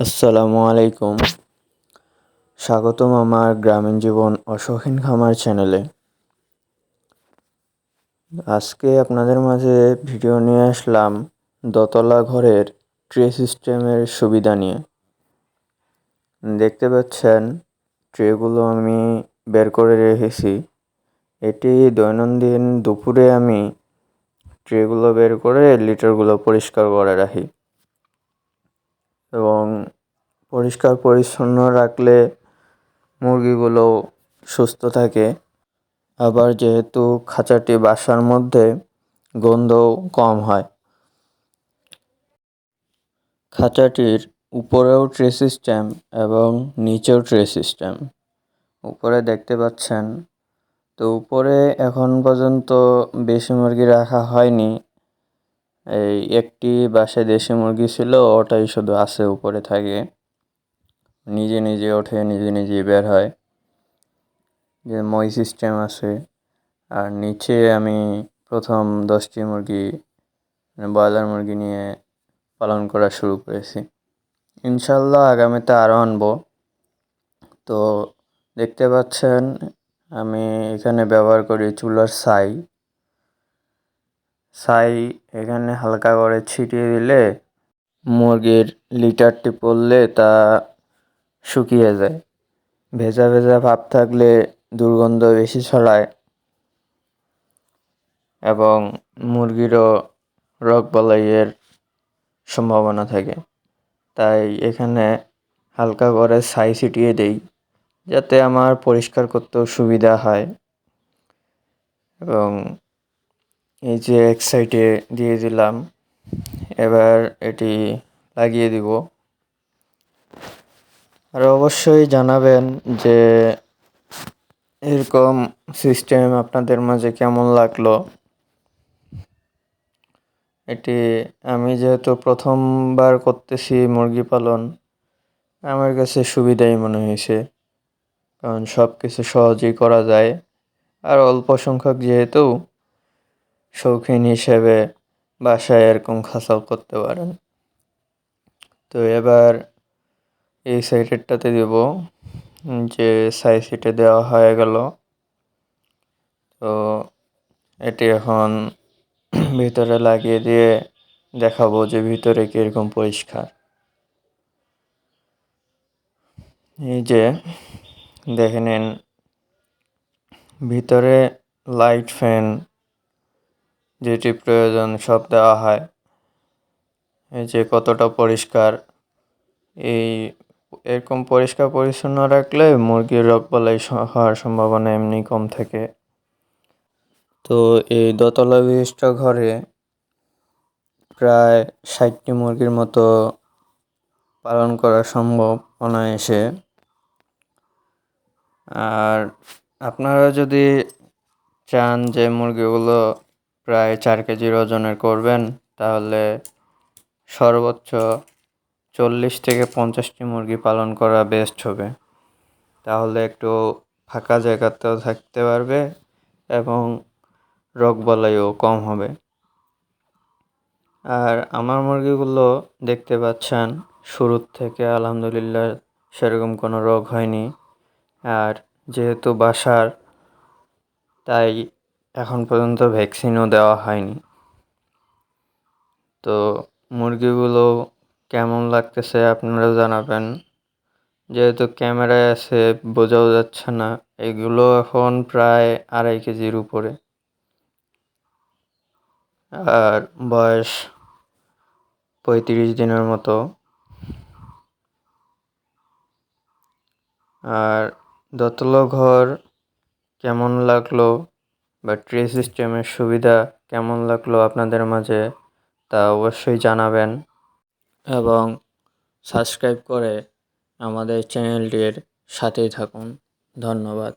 আসসালামু আলাইকুম। স্বাগতম আমার গ্রামীণ জীবন অশৌখিন খামার চ্যানেলে। আজকে আপনাদের মাঝে ভিডিও নিয়ে আসলাম দোতলা ঘরের ট্রে সিস্টেমের সুবিধা নিয়ে। দেখতে পাচ্ছেন, ট্রেগুলো আমি বের করে রেখেছি। এটি দৈনন্দিন দুপুরে আমি ট্রেগুলো বের করে লিটারগুলো পরিষ্কার করে রাখি। এবং পরিষ্কার পরিচ্ছন্ন রাখলে মুরগিগুলো সুস্থ থাকে। আবার যেহেতু খাঁচাটি বাসার মধ্যে, গন্ধও কম হয়। খাঁচাটির উপরেও ট্রে সিস্টেম এবং নিচেও ট্রে সিস্টেম। উপরে দেখতে পাচ্ছেন? তো উপরে এখন পর্যন্ত বেশি মুরগি রাখা হয়নি। এই একটি বাসায় দেশি মুরগি ছিল, ওটাই শুধু আছে উপরে থাকে। নিজে নিজে ওঠে, নিজে নিজে বের হয়। যে মই সিস্টেম আছে। আর নিচে আমি প্রথম দশটি মুরগি মানে ব্রয়লার মুরগি নিয়ে পালন করা শুরু করেছি। ইনশাল্লাহ আগামীতে আরও আনব। তো দেখতে পাচ্ছেন, আমি এখানে ব্যবহার করি চুলার ছাই। ছাই এখানে হালকা করে ছিটিয়ে দিলে মুরগির লিটারটি পড়লে তা শুকিয়ে যায়। ভেজা ভেজা ভাব থাকলে দুর্গন্ধ বেশি ছড়ায় এবং মুরগিরও রোগ বালাইয়ের সম্ভাবনা থাকে। তাই এখানে হালকা করে ছাই ছিটিয়ে দেই, যাতে আমার পরিষ্কার করতেও সুবিধা হয় এবং এই যে এক সাইডে দিয়ে দিলাম। এবার এটি লাগিয়ে দিব। আর অবশ্যই জানাবেন যে এরকম সিস্টেম আপনাদের মাঝে কেমন লাগল? এটি আমি যেহেতু প্রথমবার করতেছি মুরগি পালন, আমার কাছে সুবিধাই মনে হয়েছে। কারণ সব কিছু সহজেই করা যায়। আর অল্প সংখ্যক যেহেতু শৌখিন হিসেবে বাসায় এরকম খাসাও করতে পারেন। তো এবার এই সাইডেরটাতে দেব, যে সাই সিটে দেওয়া হয়ে গেল। তো এটি এখন ভিতরে লাগিয়ে দিয়ে দেখাবো যে ভিতরে কীরকম পরিষ্কার। এই যে দেখে নিন, ভিতরে লাইট ফ্যান যেটি প্রয়োজন সব দেওয়া হয়। এই যে কতটা পরিষ্কার, এই এরকম পরিষ্কার পরিচ্ছন্ন রাখলে মুরগির রোগ বালাই হওয়ার সম্ভাবনা এমনি কম থাকে। তো এই দোতলা বিশিষ্ট ঘরে প্রায় ষাটটি মুরগির মতো পালন করা সম্ভব অনায়াসে। আর আপনারা যদি চান যে মুরগিগুলো প্রায় চার কেজির ওজনের করবেন, তাহলে সর্বোচ্চ চল্লিশ থেকে পঞ্চাশটি মুরগি পালন করা বেস্ট হবে। তাহলে একটু ফাঁকা জায়গাতেও থাকতে পারবে এবং রোগ বলাইও কম হবে। আর আমার মুরগিগুলো দেখতে পাচ্ছেন, শুরুর থেকে আলহামদুলিল্লাহ সেরকম কোনো রোগ হয়নি। আর যেহেতু বাসার, তাই এখন পর্যন্ত ভ্যাকসিনও দেওয়া হয়নি। তো মুরগিগুলো কেমন লাগতেছে আপনারা জানাবেন। যেহেতু ক্যামেরায় আছে, বোঝাও যাচ্ছে না। এগুলো এখন প্রায় আড়াই কেজির উপরে। আর বয়স পঁয়ত্রিশ দিনের মতো। আর দোতলা ঘর কেমন লাগল? বা ট্রে সিস্টেমের সুবিধা কেমন লাগল আপনাদের মাঝে তা অবশ্যই জানাবেন। এবং সাবস্ক্রাইব করে আমাদের চ্যানেলটির সাথেই থাকুন। ধন্যবাদ।